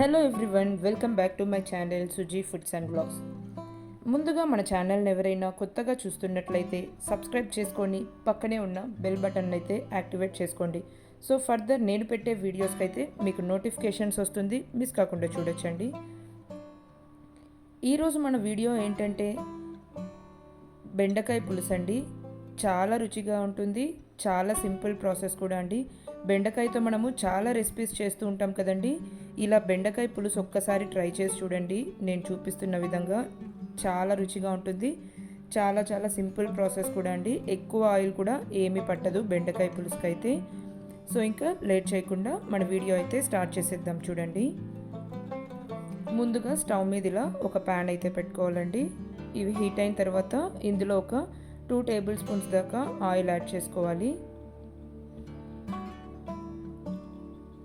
Hello everyone welcome back to my channel Suji foods and vlogs ముందుగా మన ఛానల్ని ఎవరైనా కొత్తగా చూస్తున్నట్లయితే సబ్స్క్రైబ్ చేసుకొని పక్కనే ఉన్న బెల్ బటన్ అయితే యాక్టివేట్ చేసుకోండి. సో ఫర్దర్ నేను పెట్టే వీడియోస్కి అయితే మీకు నోటిఫికేషన్స్ వస్తుంది మిస్ కాకుండా చూడొచ్చండి. ఈరోజు మన వీడియో ఏంటంటే బెండకాయ పులుసు అండి. చాలా రుచిగా ఉంటుంది చాలా సింపుల్ ప్రాసెస్ కూడా అండి. బెండకాయతో మనము చాలా రెసిపీస్ చేస్తూ ఉంటాం కదండి. ఇలా బెండకాయ పులుసు ఒక్కసారి ట్రై చేసి చూడండి. నేను చూపిస్తున్న విధంగా చాలా రుచిగా ఉంటుంది. చాలా చాలా సింపుల్ ప్రాసెస్ కూడా అండి. ఎక్కువ ఆయిల్ కూడా ఏమీ పట్టదు బెండకాయ పులుసుకు అయితే సో ఇంకా లేట్ చేయకుండా మన వీడియో అయితే స్టార్ట్ చేసేద్దాం చూడండి. ముందుగా స్టవ్ మీద ఇలా ఒక ప్యాన్ అయితే పెట్టుకోవాలండి. ఇవి హీట్ అయిన తర్వాత ఇందులో ఒక టూ టేబుల్ స్పూన్స్ దాకా ఆయిల్ యాడ్ చేసుకోవాలి.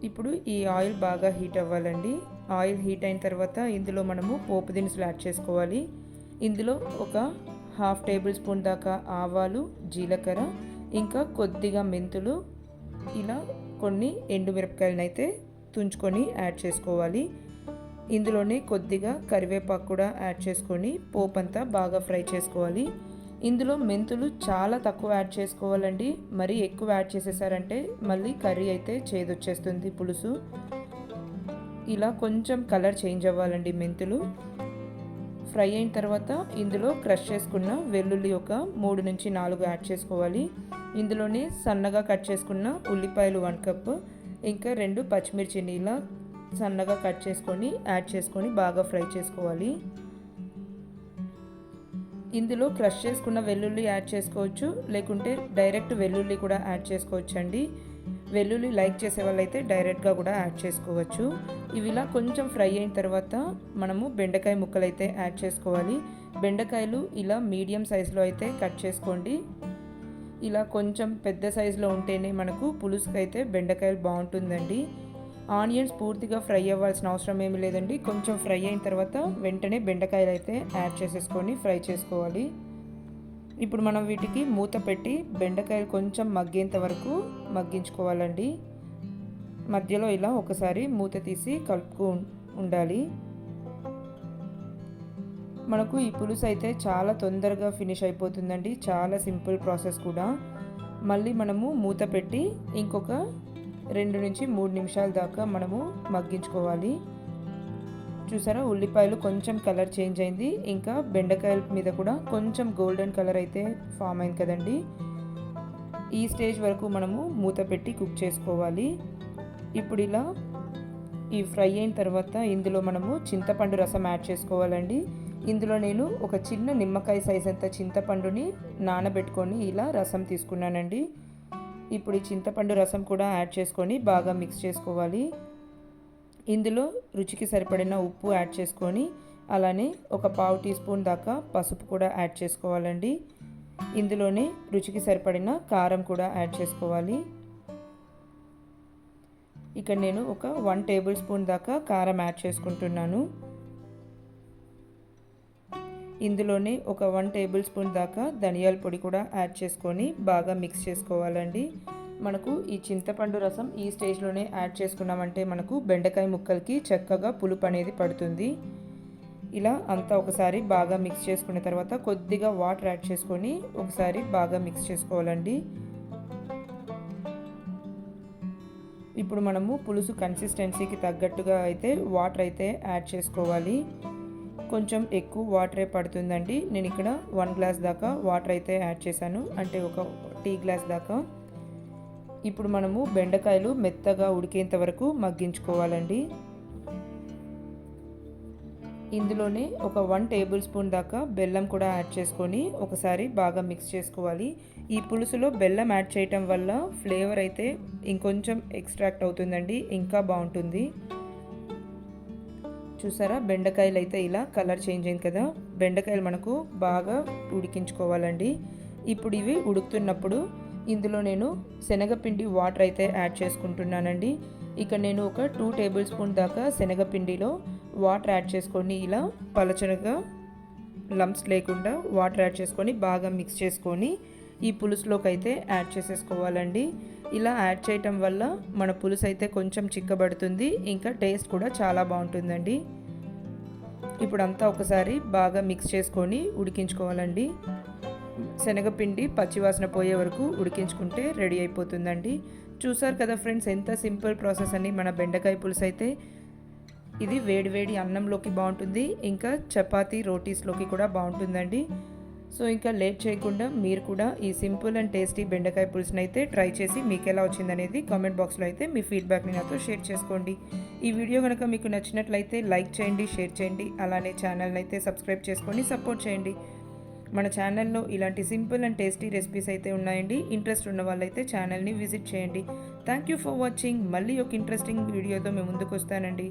ఇప్పుడు ఈ ఆయిల్ బాగా హీట్ అవ్వాలండి. ఆయిల్ హీట్ అయిన తర్వాత ఇందులో మనము పోపు దినుసులు యాడ్ చేసుకోవాలి. ఇందులో ఒక హాఫ్ టేబుల్ స్పూన్ దాకా ఆవాలు జీలకర్ర ఇంకా కొద్దిగా మెంతులు ఇలా కొన్ని ఎండుమిరపకాయలను అయితే తుంచుకొని యాడ్ చేసుకోవాలి. ఇందులోనే కొద్దిగా కరివేపాకు కూడా యాడ్ చేసుకొని పోపు అంతా బాగా ఫ్రై చేసుకోవాలి. ఇందులో మెంతులు చాలా తక్కువ యాడ్ చేసుకోవాలండి. మరీ ఎక్కువ యాడ్ చేసేసారంటే మళ్ళీ కర్రీ అయితే చేదొచ్చేస్తుంది పులుసు. ఇలా కొంచెం కలర్ చేంజ్ అవ్వాలండి మెంతులు. ఫ్రై అయిన తర్వాత ఇందులో క్రష్ చేసుకున్న వెల్లుల్లి ఒక మూడు నుంచి నాలుగు యాడ్ చేసుకోవాలి. ఇందులోనే సన్నగా కట్ చేసుకున్న ఉల్లిపాయలు వన్ కప్ ఇంకా రెండు పచ్చిమిర్చిని ఇలా సన్నగా కట్ చేసుకొని యాడ్ చేసుకొని బాగా ఫ్రై చేసుకోవాలి. ఇందులో క్రష్ చేసుకున్న వెల్లుల్లి యాడ్ చేసుకోవచ్చు లేకుంటే డైరెక్ట్ వెల్లుల్లి కూడా యాడ్ చేసుకోవచ్చు అండి వెల్లుల్లి లైక్ చేసే వాళ్ళైతే డైరెక్ట్గా కూడా యాడ్ చేసుకోవచ్చు. ఇవిలా కొంచెం ఫ్రై అయిన తర్వాత మనము బెండకాయ ముక్కలు అయితే యాడ్ చేసుకోవాలి. బెండకాయలు ఇలా మీడియం సైజులో అయితే కట్ చేసుకోండి. ఇలా కొంచెం పెద్ద సైజులో ఉంటేనే మనకు పులుసుకైతే బెండకాయలు బాగుంటుందండి. ఆనియన్స్ పూర్తిగా ఫ్రై అవ్వాల్సిన అవసరం ఏమీ లేదండి. కొంచెం ఫ్రై అయిన తర్వాత వెంటనే బెండకాయలు అయితే యాడ్ చేసేసుకొని ఫ్రై చేసుకోవాలి. ఇప్పుడు మనం వీటికి మూత పెట్టి బెండకాయలు కొంచెం మగ్గేంత వరకు మగ్గించుకోవాలండి. మధ్యలో ఇలా ఒకసారి మూత తీసి కలుపుకు ఉండాలి. మనకు ఈ పులుసు అయితే చాలా తొందరగా ఫినిష్ అయిపోతుందండి. చాలా సింపుల్ ప్రాసెస్ కూడా. మళ్ళీ మనము మూత పెట్టి ఇంకొక రెండు నుంచి మూడు నిమిషాల దాకా మనము మగ్గించుకోవాలి. చూసారా? ఉల్లిపాయలు కొంచెం కలర్ చేంజ్ అయింది. ఇంకా బెండకాయల మీద కూడా కొంచెం గోల్డెన్ కలర్ అయితే ఫామ్ అయింది కదండి. ఈ స్టేజ్ వరకు మనము మూత పెట్టి కుక్ చేసుకోవాలి. ఇప్పుడు ఇలా ఈ ఫ్రై అయిన తర్వాత ఇందులో మనము చింతపండు రసం యాడ్ చేసుకోవాలండి. ఇందులో నేను ఒక చిన్న నిమ్మకాయ సైజ్ అంత చింతపండుని నానబెట్టుకొని ఇలా రసం తీసుకున్నానండి. ఇప్పుడు ఈ చింతపండు రసం కూడా యాడ్ చేసుకొని బాగా మిక్స్ చేసుకోవాలి. ఇందులో రుచికి సరిపడిన ఉప్పు యాడ్ చేసుకొని అలానే ఒక పావు టీ స్పూన్ దాకా పసుపు కూడా యాడ్ చేసుకోవాలండి. ఇందులోనే రుచికి సరిపడిన కారం కూడా యాడ్ చేసుకోవాలి. ఇక్కడ నేను ఒక వన్ టేబుల్ స్పూన్ దాకా కారం యాడ్ చేసుకుంటున్నాను. ఇందులోనే ఒక వన్ టేబుల్ స్పూన్ దాకా ధనియాల పొడి కూడా యాడ్ చేసుకొని బాగా మిక్స్ చేసుకోవాలండి. మనకు ఈ చింతపండు రసం ఈ స్టేజ్లోనే యాడ్ చేసుకున్నామంటే మనకు బెండకాయ ముక్కలకి చక్కగా పులుపు అనేది పడుతుంది. ఇలా అంతా ఒకసారి బాగా మిక్స్ చేసుకున్న తర్వాత కొద్దిగా వాటర్ యాడ్ చేసుకొని ఒకసారి బాగా మిక్స్ చేసుకోవాలండి. ఇప్పుడు మనము పులుసు కన్సిస్టెన్సీకి తగ్గట్టుగా అయితే వాటర్ అయితే యాడ్ చేసుకోవాలి. కొంచెం ఎక్కువ వాటరే పడుతుందండి. నేను ఇక్కడ వన్ గ్లాస్ దాకా వాటర్ అయితే యాడ్ చేశాను. అంటే ఒక టీ గ్లాస్ దాకా. ఇప్పుడు మనము బెండకాయలు మెత్తగా ఉడికేంత వరకు మగ్గించుకోవాలండి. ఇందులోనే ఒక వన్ టేబుల్ స్పూన్ దాకా బెల్లం కూడా యాడ్ చేసుకొని ఒకసారి బాగా మిక్స్ చేసుకోవాలి. ఈ పులుసులో బెల్లం యాడ్ చేయటం వల్ల ఫ్లేవర్ అయితే ఇంకొంచెం ఎక్స్ట్రాక్ట్ అవుతుందండి. ఇంకా బాగుంటుంది. చూసారా? బెండకాయలు అయితే ఇలా కలర్ చేంజ్ అయింది కదా? బెండకాయలు మనకు బాగా ఉడికించుకోవాలండి. ఇప్పుడు ఇవి ఉడుకుతున్నప్పుడు ఇందులో నేను శనగపిండి వాటర్ అయితే యాడ్ చేసుకుంటున్నానండి. ఇక నేను ఒక టూ టేబుల్ స్పూన్ దాకా శనగపిండిలో వాటర్ యాడ్ చేసుకొని ఇలా పలచనగా లంప్స్ లేకుండా వాటర్ యాడ్ చేసుకొని బాగా మిక్స్ చేసుకొని ఈ పులుసులోకి అయితే యాడ్ చేసేసుకోవాలండి. ఇలా యాడ్ చేయటం వల్ల మన పులుసు అయితే కొంచెం చిక్కబడుతుంది. ఇంకా టేస్ట్ కూడా చాలా బాగుంటుందండి. ఇప్పుడు అంతా ఒకసారి బాగా మిక్స్ చేసుకొని ఉడికించుకోవాలండి. శనగపిండి పచ్చివాసన పోయే వరకు ఉడికించుకుంటే రెడీ అయిపోతుందండి. చూసారు కదా ఫ్రెండ్స్ ఎంత సింపుల్ ప్రాసెస్ అని మన బెండకాయ పులుసు అయితే ఇది వేడివేడి అన్నంలోకి బాగుంటుంది. ఇంకా చపాతీ రోటీస్లోకి కూడా బాగుంటుందండి. సో ఇంకా లేట్ చేయకుండా మీరు కూడా ఈ సింపుల్ అండ్ టేస్టీ బెండకాయ పులుసుని అయితే ట్రై చేసి మీకు ఎలా వచ్చిందనేది కామెంట్ బాక్స్లో అయితే మీ ఫీడ్బ్యాక్ని నాతో షేర్ చేసుకోండి. ఈ వీడియో కనుక మీకు నచ్చినట్లయితే లైక్ చేయండి షేర్ చేయండి అలానే ఛానల్ని అయితే సబ్స్క్రైబ్ చేసుకొని సపోర్ట్ చేయండి. మన ఛానల్లో ఇలాంటి సింపుల్ అండ్ టేస్టీ రెసిపీస్ అయితే ఉన్నాయండి. ఇంట్రెస్ట్ ఉన్న వాళ్ళైతే ఛానల్ని విజిట్ చేయండి. Thank you for watching. మళ్ళీ ఒక ఇంట్రెస్టింగ్ వీడియోతో మేము ముందుకు వస్తానండి.